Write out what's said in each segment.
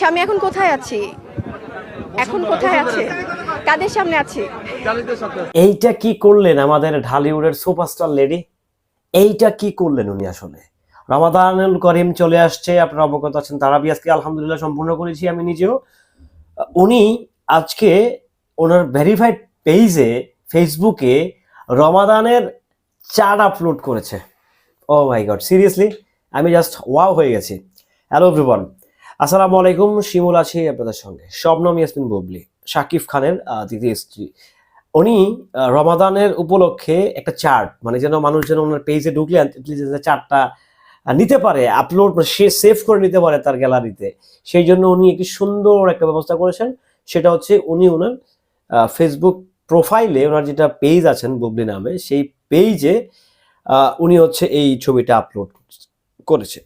আচ্ছা আমি এখন কোথায় আছি? এখন কোথায় আছে? কাদের সামনে আছি? এইটা কি করলেন আমাদের ঢালিউডের সুপারস্টার লেডি? এইটা কি করলেন উনি আসলে? রমাদানুল করিম চলে আসছে, আপনারা অবগত আছেন তারাবি আজকে আলহামদুলিল্লাহ সম্পূর্ণ করেছি আমি নিজেও। উনি আজকে ওনার ভেরিফাইড পেজে ফেসবুকে রমাদানের চার আপলোড করেছে। ও মাই গড সিরিয়াসলি আমি জাস্ট ওয়াও হয়ে গেছি। হ্যালো এভরিওয়ান আসসালামু আলাইকুম, শিমুল আছি আপনাদের সঙ্গে। শবনম ইয়াসমিন বুবলি, শাকিব খানের দ্বিতীয় স্ত্রী। উনি রমাদানের উপলক্ষে একটা চার্ট মানে যেন মানুষ যেন ওনার পেজে ঢুকলে চার্টটা নিতে পারে আপলোড সে সেভ করে নিতে পারে তার গ্যালারিতে সেই জন্য উনি একটি সুন্দর একটা ব্যবস্থা করেছেন। সেটা হচ্ছে উনি ওনার ফেসবুক প্রোফাইলে ওনার যেটা পেজ আছেন বুবলি নামে, সেই পেজে উনি হচ্ছে এই ছবিটা আপলোড করেছে।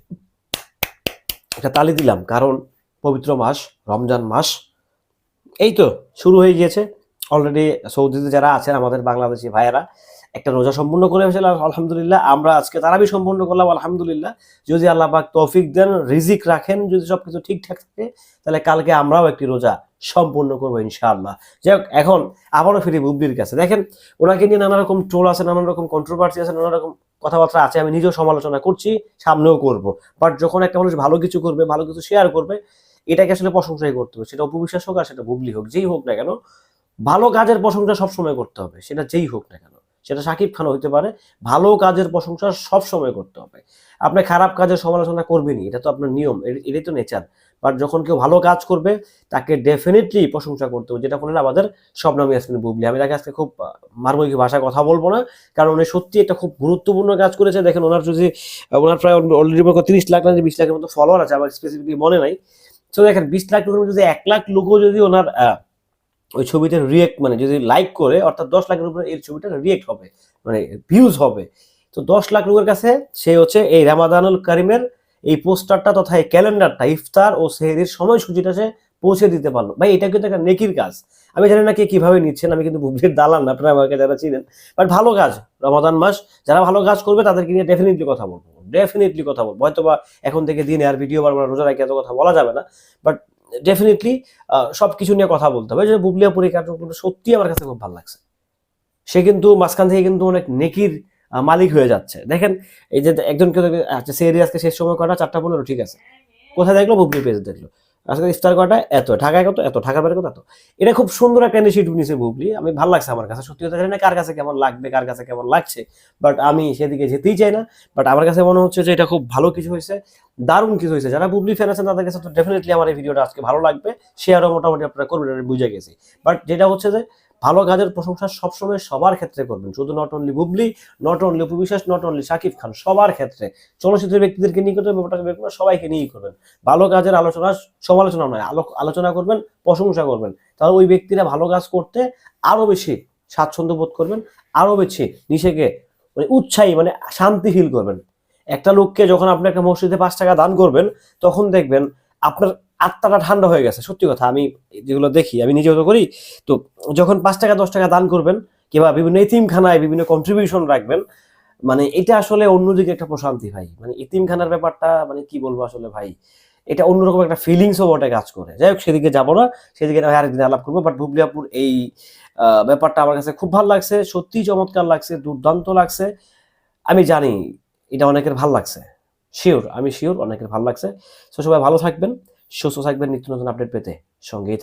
একটা তালি দিলাম, কারণ পবিত্র মাস, রমজান মাস, এই তো শুরু হয়ে গিয়েছে। অলরেডি সৌদিতে যারা আছেন, আমাদের বাংলাদেশি ভাইয়েরা, একটা রোজা সম্পূর্ণ করে ফেলে আলহামদুলিল্লাহ আমরা আজকে তারাবি সম্পূর্ণ করলাম, আলহামদুলিল্লাহ। যদি আল্লাহ পাক তৌফিক দেন, রিজিক রাখেন, যদি সবকিছু ঠিকঠাক থাকে, তাহলে কালকে আমরাও একটি রোজা সম্পূর্ণ করব ইনশাআল্লাহ। যাই হোক, এখন আবারও ফিরি বুবলির কাছে। দেখেন, ওনাকে নিয়ে নানা রকম ট্রোল আছে নানা রকম কন্ট্রোভার্সি আছে নানা রকম কথাবার্তা আছে, আমি নিজেও সমালোচনা করছি, সামনেও করব। বাট যখন একটা মানুষ ভালো কিছু করবে, ভালো কিছু শেয়ার করবে, এটাকে আসলে প্রশংসাই করতে হবে। সেটা অপবিশ্বাস হোক আর সেটা বুবলি হোক, যেই হোক না কেন, ভালো কাজের প্রশংসা সবসময় করতে হবে। সেটা যেই হোক না কেন। সেটা সাকিব খান হইতে পারে, ভালো কাজের প্রশংসা সব সময় করতে হবে। আপনি খারাপ কাজের সমালোচনা করবেনই, এটা তো আপনার নিয়ম এটাই তো নেচার বাট যখন কেউ ভালো কাজ করবে, তাকে ডেফিনেটলি প্রশংসা করতে হবে। যেটা করলেন আমাদের স্বপ্নাম ইয়াসমিন বুবলি। আমি তাকে আজকে খুব মারমুখী ভাষায় কথা বলব না। কারণ উনি সত্যি একটা খুব গুরুত্বপূর্ণ কাজ করেছে দেখেন ওনার যদি ওনার প্রায় অলরেডি তিরিশ লাখ না বিশ লাখের মতো ফলোয়ার আছে, আমার স্পেসিফিকলি মনে নাই। তো দেখেন, বিশ লাখ লোকের যদি এক লাখ লোকও যদি ওনার ওই ছবিটা রিয়েক্ট মানে যদি লাইক করে, অর্থাৎ দশ লাখের উপরে এই ছবিটা রিয়েক্ট হবে মানে ভিউজ হবে। তো দশ লাখ লোকের কাছে সে হচ্ছে এই রামাদানুল করিমের এই পোস্টারটা তথা এই ক্যালেন্ডারটা, ইফতার ও সেহরির সময়সূচিটা সে পৌঁছে দিতে পারল। ভাই, এটা কিন্তু একটা নেকির কাজ। আমি জানি না কে কীভাবে নিচ্ছেন, আমি কিন্তু বুবলির দালান আপনারা আমাকে যারা চিনেন। বাট ভালো কাজ, রমাদান মাস। যারা ভালো কাজ করবে, তাদেরকে নিয়ে ডেফিনেটলি কথা বলব। ডেফিনেটলি কথা বলব। হয়তো বা এখন থেকে দিনে, আর ভিডিও বারবার রোজা রাখি এত কথা বলা যাবে না। বাট ডেফিনেটলি সব কিছু নিয়ে কথা বলতে হবে। যে বুবলিয়াপুরি কার্যক্রমটা সত্যি আমার কাছে খুব ভালো লাগছে। সে কিন্তু মাঝখান থেকে কিন্তু অনেক নেকির মালিক হয়ে যাচ্ছে। দেখেন, এই যে একজনকে আচ্ছা সে আজকে শেষ সময় কটা চারটা পনেরো, ঠিক আছে। কোথায় দেখল? বুবলি পেজ দেখল। আজকে ইফতার কটা এত। ঢাকায় কত? এত। ঢাকার বাইরে কত? এত। এটা খুব সুন্দর একটা ইনিশিয়েটিভ নিয়েছে বুবলি আমি ভালো লাগছে আমার কাছে। সত্যি কথা জানি না কার কাছে কেমন লাগবে, কার কাছে কেমন লাগছে? বাট আমি সেদিকে যেতেই চাই না। বাট আমার কাছে মনে হচ্ছে যে এটা খুব ভালো কিছু হয়েছে। দারুণ কিছু হয়েছে। যারা বুবলি ফ্যান আছেন, তাদের কাছে তো ডেফিনেটলি আমার এই ভিডিওটা আজকে ভালো লাগবে। শেয়ারও মোটামুটি আপনারা করবেন বুঝে গেছি। বাট যেটা হচ্ছে যে ভালো কাজের প্রশংসা সবসময় সবার ক্ষেত্রে করবেন। শুধু not only Bubly not only উপবিশ্বাস not only Shakib Khan, সবার ক্ষেত্রে। চলচ্চিত্র ব্যক্তিদেরকে নিয়ে করবেন, ব্যাপারটা সবাইকে নিয়েই করবেন। ভালো কাজের আলোচনা, সমালোচনা নয় আলো- আলোচনা করবেন, প্রশংসা করবেন। তাহলে ওই ব্যক্তিরা ভালো কাজ করতে আরও বেশি স্বাচ্ছন্দ্য বোধ করবেন আরও বেশি নিজেকে মানে উৎসাহী মানে শান্তি ফিল করবেন। একটা লোককে যখন আপনি একটা মসজিদে পাঁচ টাকা দান করবেন, তখন দেখবেন আপনার আত্মাটা ঠান্ডা হয়ে গেছে, সত্যি কথা। আমি যেগুলো দেখি, আমি নিজেও তো করি। তো যখন পাঁচ টাকা, দশ টাকা দান করবেন, কিংবা বিভিন্ন ইতিমখানায় বিভিন্ন কন্ট্রিবিউশন রাখবেন মানে এটা আসলে অন্যদিকে একটা প্রশান্তি ভাই। মানে ইতিমখানার ব্যাপারটা মানে কি বলব আসলে ভাই? এটা অন্যরকম একটা ফিলিংসও বটে কাজ করে। যাই হোক, সেদিকে যাব না। সেদিকে না আরেকদিন আলাপ করব বাট বুবলিয়াপুর এই ব্যাপারটা আমার কাছে খুব ভালো লাগছে। সত্যিই চমৎকার লাগছে, দুর্দান্ত লাগছে। আমি জানি এটা অনেকের ভালো লাগছে। শিওর আমি শিওর অনেকের ভালো লাগছে। সো সবাই ভালো থাকবেন, সুস্থ থাকবেন, নিত্য নতুন আপডেট পেতে সঙ্গেই থাকবেন।